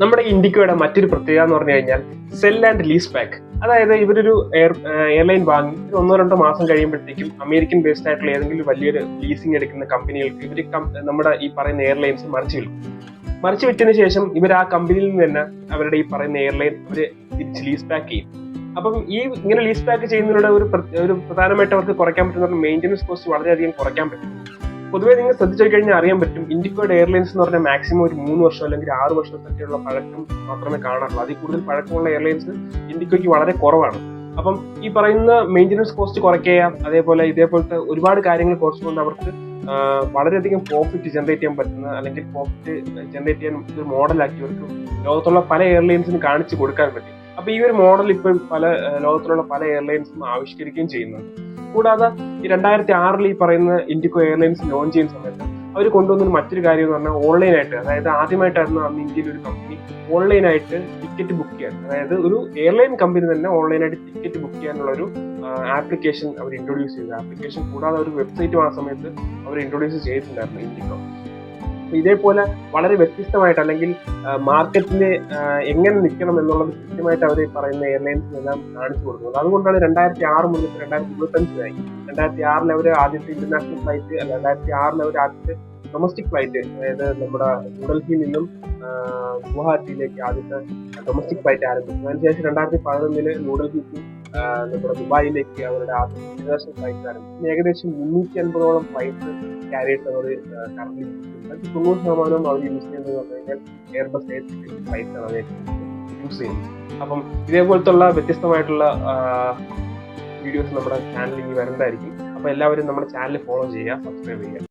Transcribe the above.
നമ്മുടെ ഇൻഡിക്കോയുടെ മറ്റൊരു പ്രത്യേകത എന്ന് പറഞ്ഞു കഴിഞ്ഞാൽ സെൽ ആൻഡ് ലീസ് ബാക്ക് അതായത് ഇവരൊരു എയർ എയർലൈൻ വാങ്ങി. ഒരു ഒന്നോ രണ്ടോ മാസം കഴിയുമ്പോഴത്തേക്കും അമേരിക്കൻ ബേസ്ഡ് ആയിട്ടുള്ള ഏതെങ്കിലും വലിയൊരു ലീസിംഗ് എടുക്കുന്ന കമ്പനികൾക്ക് ഇവർ നമ്മുടെ ഈ പറയുന്ന എയർലൈൻസ് മറിച്ച് വിൽക്കും. മറിച്ച് വിറ്റതിന് ശേഷം ഇവർ ആ കമ്പനിയിൽ നിന്ന് തന്നെ അവരുടെ ഈ പറയുന്ന എയർലൈൻ അവർ തിരിച്ച് ലീസ് ബാക്ക് ചെയ്യും. അപ്പം ഈ ഇങ്ങനെ ലീസ് ബാക്ക് ചെയ്യുന്നതിലൂടെ ഒരു ഒരു പ്രധാനമായിട്ട് അവർക്ക് കുറയ്ക്കാൻ പറ്റുന്ന മെയിന്റനൻസ് കോസ്റ്റ് വളരെയധികം കുറയ്ക്കാൻ പറ്റും. പൊതുവെ നിങ്ങൾ ശ്രദ്ധിച്ചു കഴിഞ്ഞാൽ അറിയാൻ പറ്റും ഇൻഡിക്കോഡ് എയർലൈൻസ് എന്ന് പറഞ്ഞാൽ മാക്സിമം ഒരു മൂന്ന് വർഷം അല്ലെങ്കിൽ ആറ് വർഷത്തൊക്കെയുള്ള പഴക്കം മാത്രമേ കാണാറുള്ളൂ. അതിൽ കൂടുതൽ പഴക്കമുള്ള എയർലൈൻസ് ഇൻഡിക്കോയ്ക്ക് വളരെ കുറവാണ്. അപ്പം ഈ പറയുന്ന മെയിന്റനൻസ് കോസ്റ്റ് കുറയ്ക്കുക അതേപോലെ ഇതേപോലത്തെ ഒരുപാട് കാര്യങ്ങൾ കുറച്ചുകൊണ്ട് അവർക്ക് വളരെയധികം പ്രോഫിറ്റ് ജനറേറ്റ് ചെയ്യാൻ പറ്റുന്ന അല്ലെങ്കിൽ പ്രോഫിറ്റ് ജനറേറ്റ് ചെയ്യാൻ ഒരു മോഡലാക്കി അവർക്ക് ലോകത്തുള്ള പല എയർലൈൻസിന് കാണിച്ചു കൊടുക്കാൻ പറ്റും. അപ്പൊ ഈ ഒരു മോഡൽ ഇപ്പം പല ലോകത്തിലുള്ള പല എയർലൈൻസും ആവിഷ്കരിക്കുകയും ചെയ്യുന്നുണ്ട്. കൂടാതെ ഈ രണ്ടായിരത്തി ആറിൽ ഈ പറയുന്ന ഇൻഡിക്കോ എയർലൈൻസ് ലോഞ്ച് ചെയ്യുന്ന സമയത്ത് അവർ കൊണ്ടുവന്ന മറ്റൊരു കാര്യം എന്ന് പറഞ്ഞാൽ ഓൺലൈനായിട്ട് അതായത് ആദ്യമായിട്ടായിരുന്നു അന്ന് ഇന്ത്യയിൽ ഒരു കമ്പനി ഓൺലൈനായിട്ട് ടിക്കറ്റ് ബുക്ക് ചെയ്യാൻ. അതായത് ഒരു എയർലൈൻ കമ്പനി തന്നെ ഓൺലൈനായിട്ട് ടിക്കറ്റ് ബുക്ക് ചെയ്യാനുള്ള ഒരു ആപ്ലിക്കേഷൻ അവർ ഇൻട്രൊഡ്യൂസ് ചെയ്തു. ആപ്ലിക്കേഷൻ കൂടാതെ ഒരു വെബ്സൈറ്റും ആ സമയത്ത് അവർ ഇൻട്രൊഡ്യൂസ് ചെയ്തിട്ടുണ്ടായിരുന്നു അപ്പൊ ഇതേപോലെ വളരെ വ്യത്യസ്തമായിട്ട് അല്ലെങ്കിൽ മാർക്കറ്റിൽ എങ്ങനെ നിൽക്കണം എന്നുള്ളത് കൃത്യമായിട്ട് അവർ പറയുന്ന എയർലൈൻസിനെല്ലാം കാണിച്ചു കൊടുക്കുന്നത്. അതുകൊണ്ടാണ് രണ്ടായിരത്തി ആറ് മുതൽ രണ്ടായിരത്തി ഇരുപത്തഞ്ചിലായി രണ്ടായിരത്തി ആറിൽ അവർ ആദ്യത്തെ ഇന്റർനാഷണൽ ഫ്ലൈറ്റ് അല്ല രണ്ടായിരത്തി ആറിൽ അവർ ആദ്യത്തെ ഡൊമസ്റ്റിക് ഫ്ലൈറ്റ് അതായത് നമ്മുടെ ന്യൂഡൽഹിയിൽ നിന്നും ഗുവാഹത്തിയിലേക്ക് ആദ്യത്തെ ഡൊമസ്റ്റിക് ഫ്ലൈറ്റ് ആരംഭിച്ചു അതിനുശേഷം രണ്ടായിരത്തി പതിനൊന്നിൽ ന്യൂഡൽഹിക്ക് നമ്മുടെ ദുബായിലേക്ക് അവരുടെ ആദ്യത്തെ ഇന്റർനാഷണൽ ഫ്ലൈറ്റ് ആരംഭിച്ചു. ഏകദേശം മുന്നൂറ്റി അൻപതോളം ഫ്ലൈറ്റ് ക്യാരിയേഴ്സ് അവർ കറന്റ് തൊണ്ണൂറ് ശതമാനം അവർ യൂസ് ചെയ്യുന്നത് പറഞ്ഞു കഴിഞ്ഞാൽ എയർബസ് എയർ ഫ്ലൈറ്റ് ആണ് യൂസ് ചെയ്യുന്നത്. അപ്പം ഇതേപോലത്തുള്ള വ്യത്യസ്തമായിട്ടുള്ള വീഡിയോസ് നമ്മുടെ ചാനലിൽ ഇനി വരുന്നതായിരിക്കും. അപ്പോൾ എല്ലാവരും നമ്മുടെ ചാനൽ ഫോളോ ചെയ്യുക സബ്സ്ക്രൈബ് ചെയ്യുക.